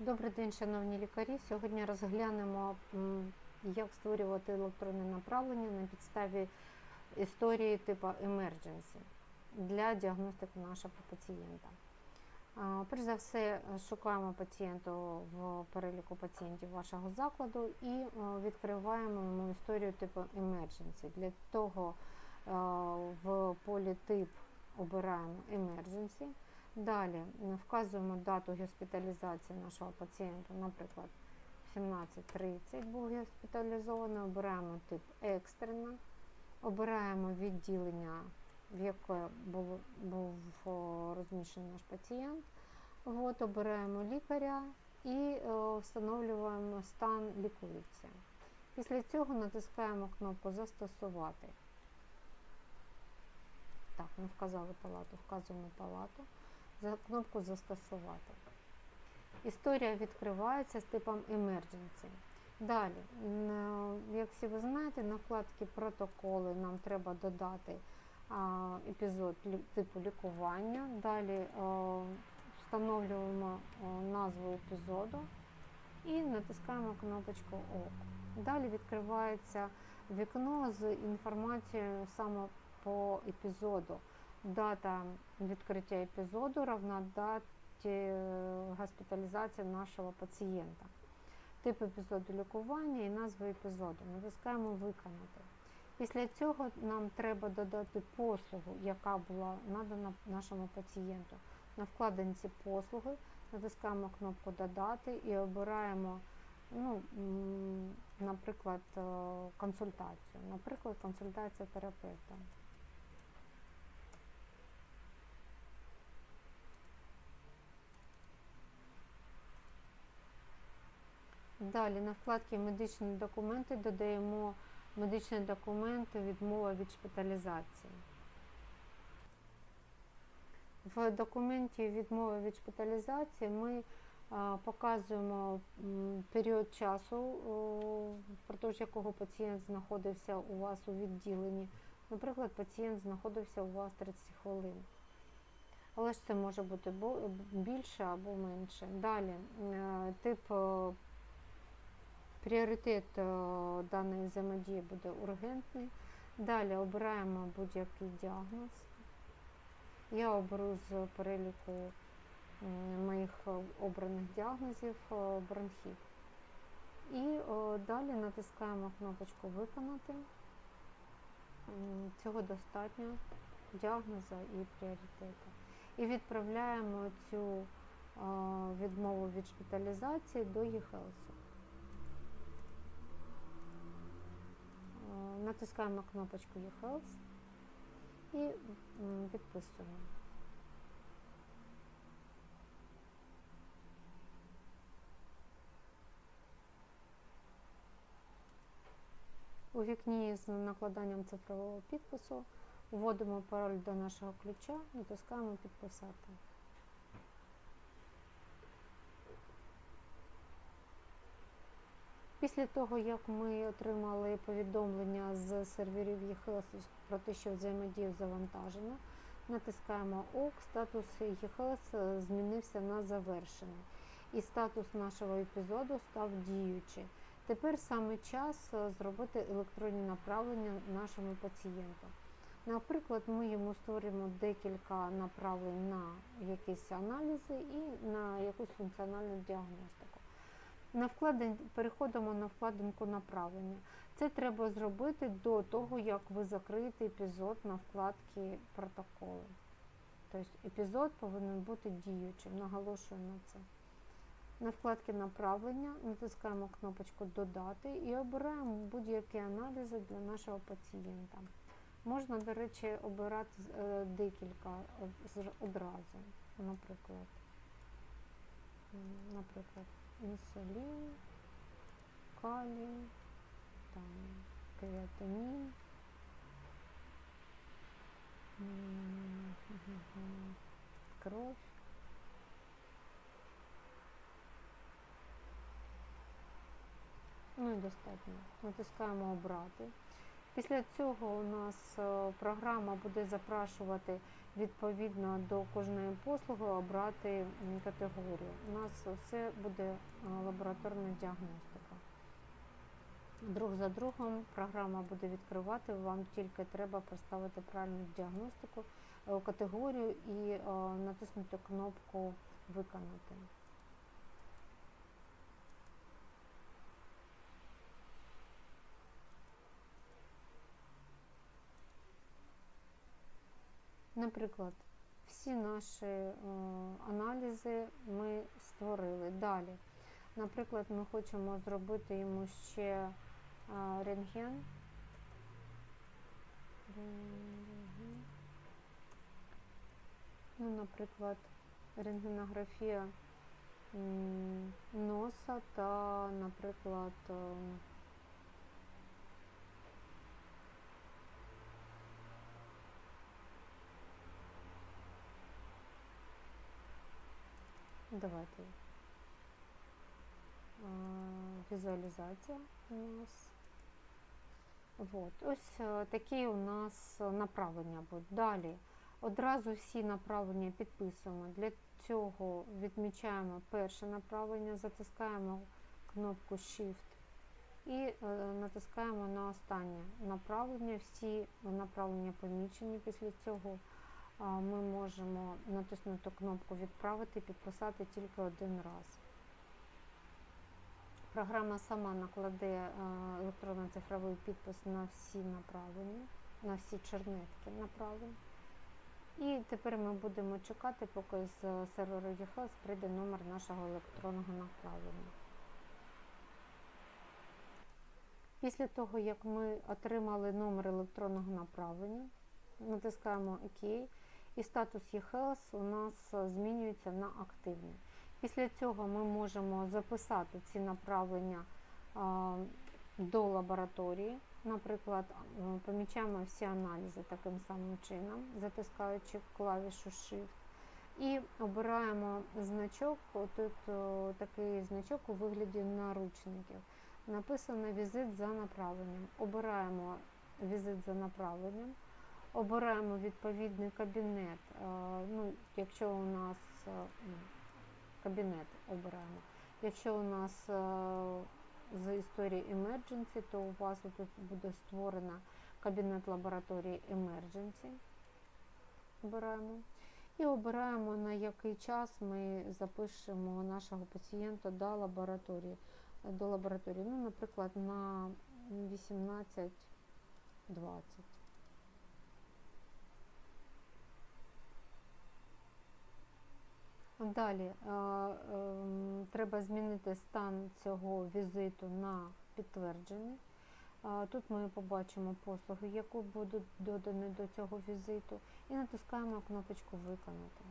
Добрий день, шановні лікарі. Сьогодні розглянемо, як створювати електронне направлення на підставі історії типу emergency для діагностики нашого пацієнта. Перш за все, шукаємо пацієнту в переліку пацієнтів вашого закладу і відкриваємо йому історію типу emergency. Для того в полі тип обираємо emergency. Далі вказуємо дату госпіталізації нашого пацієнта, наприклад, 17.30 був госпіталізований, обираємо тип екстрена, обираємо відділення, в яке було, був розміщений наш пацієнт. От, обираємо лікаря і встановлюємо стан лікується. Після цього натискаємо кнопку Застосувати. Так, ми вказали палату, вказуємо палату за кнопку Застосувати. Історія відкривається з типом Emergency. Далі, як всі ви знаєте, на вкладці протоколи нам треба додати епізод типу лікування. Далі встановлюємо назву епізоду і натискаємо кнопочку ОК. Далі відкривається вікно з інформацією саме по епізоду. Дата відкриття епізоду равна даті е, госпіталізації нашого пацієнта. Тип епізоду лікування і назва епізоду. Натискаємо Виконати. Після цього нам треба додати послугу, яка була надана нашому пацієнту. На вкладинці послуги натискаємо кнопку Додати і обираємо, ну, наприклад, е, консультацію. Наприклад, консультація терапевта. Далі на вкладці медичні документи додаємо медичний документ відмова від шпиталізації. В документі відмови від шпиталізації ми показуємо період часу, впродовж якого пацієнт знаходився у вас у відділенні. Наприклад, пацієнт знаходився у вас 30 хвилин. Але ж це може бути більше або менше. Далі е, тип Пріоритет е, даної взаємодії буде ургентний. Далі обираємо будь-який діагноз. Я оберу з переліку моїх обраних діагнозів е, бронхіт. І е, далі натискаємо кнопочку Виконати. Цього достатньо діагноза і пріоритету. І відправляємо цю відмову від шпиталізації до eHealth. Е, Натискаємо кнопочку eHealth і підписуємо. У вікні з накладанням цифрового підпису вводимо пароль до нашого ключа, натискаємо підписати. Після того, як ми отримали повідомлення з серверів eHealth про те, що взаємодію завантажено, натискаємо ОК, статус eHealth змінився на завершений. І статус нашого епізоду став діючий. Тепер саме час е, зробити електронні направлення нашому пацієнту. Наприклад, ми йому створимо декілька направлень на якісь аналізи і на якусь функціональну діагностику. На вкладин... Переходимо на вкладинку направлення. Це треба зробити до того, як ви закриєте епізод на вкладці протоколи. Тобто епізод повинен бути діючим, наголошую на це. На вкладці направлення натискаємо кнопочку Додати і обираємо будь-які аналізи для нашого пацієнта. Можна, до речі, обирати е, декілька одразу. Наприклад, наприклад, інсулін, калій, там, креатинін. м, мгм, Кров. Ну і достатньо. Натискаємо обрати. Після цього у нас програма буде запрашувати відповідно до кожної послуги обрати категорію. У нас все буде е, лабораторна діагностика. Друг за другом програма буде відкривати, вам тільки треба поставити правильну діагностику, е, категорію і е, натиснути кнопку Виконати. Наприклад, всі наші е, аналізи ми створили. Далі, наприклад, ми хочемо зробити йому ще е, рентген. Ну, наприклад, рентгенографія носа та, наприклад, давайте. Візуалізація у нас. Вот. Ось е, такі у нас е, направлення будуть. Далі одразу всі направлення підписуємо. Для цього відмічаємо перше направлення, затискаємо кнопку Shift і е, натискаємо на останнє направлення. Всі направлення помічені. Після цього ми можемо натиснути кнопку Відправити, підписати тільки один раз. Програма сама накладе е, електронно-цифровий підпис на всі направлення, на всі чернетки направлень. І тепер ми будемо чекати, поки з серверу eHealth прийде номер нашого електронного направлення. Після того, як ми отримали номер електронного направлення, натискаємо ОК, і статус eHealth у нас е, змінюється на активний. Після цього ми можемо записати ці направлення до лабораторії. Наприклад, помічаємо всі аналізи таким самим чином, затискаючи клавішу Shift. І обираємо значок, тут такий значок у вигляді наручників. Написано візит за направленням. Обираємо візит за направленням, обираємо відповідний кабінет. Ну, якщо у нас кабінет обираємо. Якщо у нас е, з історії emergency, то у вас тут буде створена кабінет лабораторії emergency. Обираємо. І обираємо, на який час ми запишемо нашого пацієнта до лабораторії. До лабораторії. Ну, наприклад, на 18.20. Далі е, ем, треба змінити стан цього візиту на підтверджений. Е, Тут ми побачимо послуги, які будуть додані до цього візиту, і натискаємо кнопочку Виконати.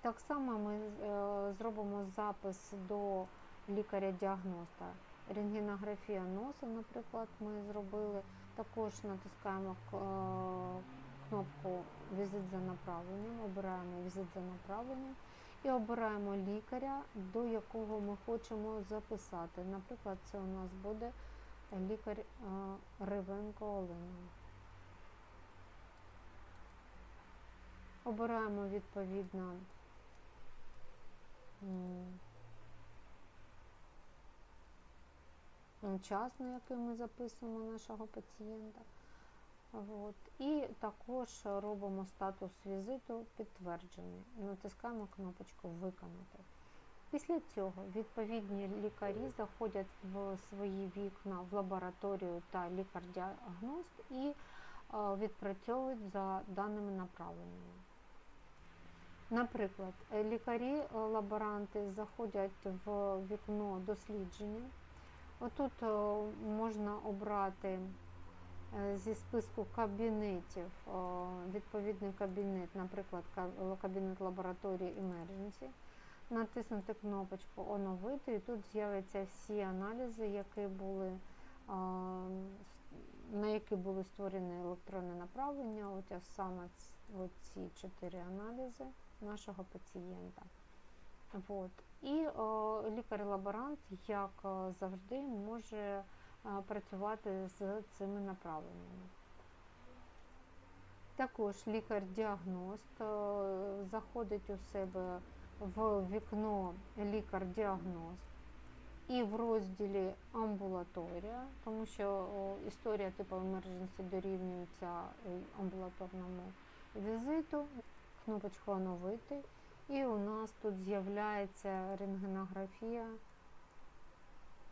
Так само ми е, зробимо запис до лікаря-діагноста. Рентгенографія носа, наприклад, ми зробили. Також натискаємо кнопку Візит за направленням, обираємо візит за направленням і обираємо лікаря, до якого ми хочемо записати. Наприклад, це у нас буде лікар е, Ривенко Олена. Обираємо відповідно час, на який ми записуємо нашого пацієнта. От. І також робимо статус візиту підтверджений. Натискаємо кнопочку Виконати. Після цього відповідні лікарі заходять в свої вікна в лабораторію та лікар-діагност і е, відпрацьовують за даними направленнями. Наприклад, е, лікарі-лаборанти заходять в вікно дослідження. Отут е, можна обрати е, зі списку кабінетів е, відповідний кабінет, наприклад, кабінет лабораторії Emergency, натиснути кнопочку Оновити, і тут з'являться всі аналізи, які були, е, на які були створені електронні направлення, от саме ці чотири аналізи нашого пацієнта. От. І лікар-лаборант, як о, завжди, може е, працювати з цими направленнями. Також лікар-діагност е, заходить у себе в вікно лікар-діагност і в розділі амбулаторія, тому що історія типу емердженсі дорівнюється е, амбулаторному візиту, кнопочку оновити. І у нас тут з'являється рентгенографія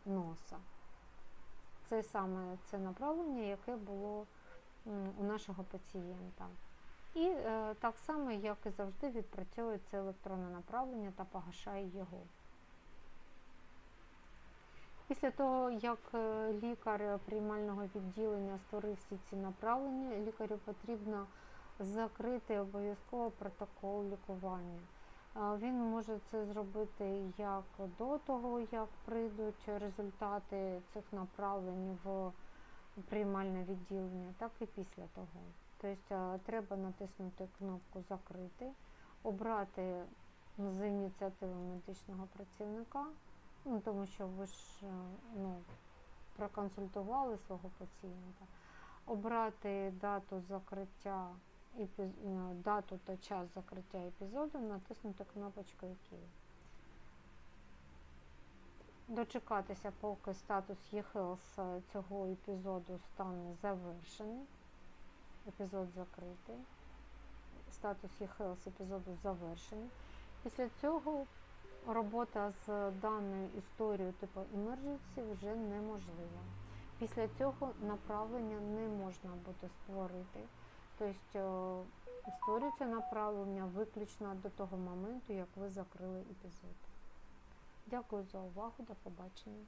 носа. Це саме це направлення, яке було у нашого пацієнта. І е, так само, як і завжди, відпрацьовується електронне направлення та погашає його. Після того, як е, лікар приймального відділення створив всі ці направлення, лікарю потрібно закрити обов'язково протокол лікування. Він може це зробити як до того, як прийдуть результати цих направлень в приймальне відділення, так і після того. Тобто е, треба натиснути кнопку Закрити, обрати з ініціативи медичного працівника, ну, тому що ви ж е, ну, проконсультували свого пацієнта, обрати дату закриття дату та час закриття епізоду, натиснути кнопочку «Ок». Дочекатися, поки статус eHealth цього епізоду стане завершений. Епізод закритий. Статус eHealth епізоду завершений. Після цього робота з даною історією типу emergency вже неможлива. Після цього направлення не можна буде створити. Тобто створюється направлення виключно до того моменту, як ви закрили епізод. Дякую за увагу, до побачення.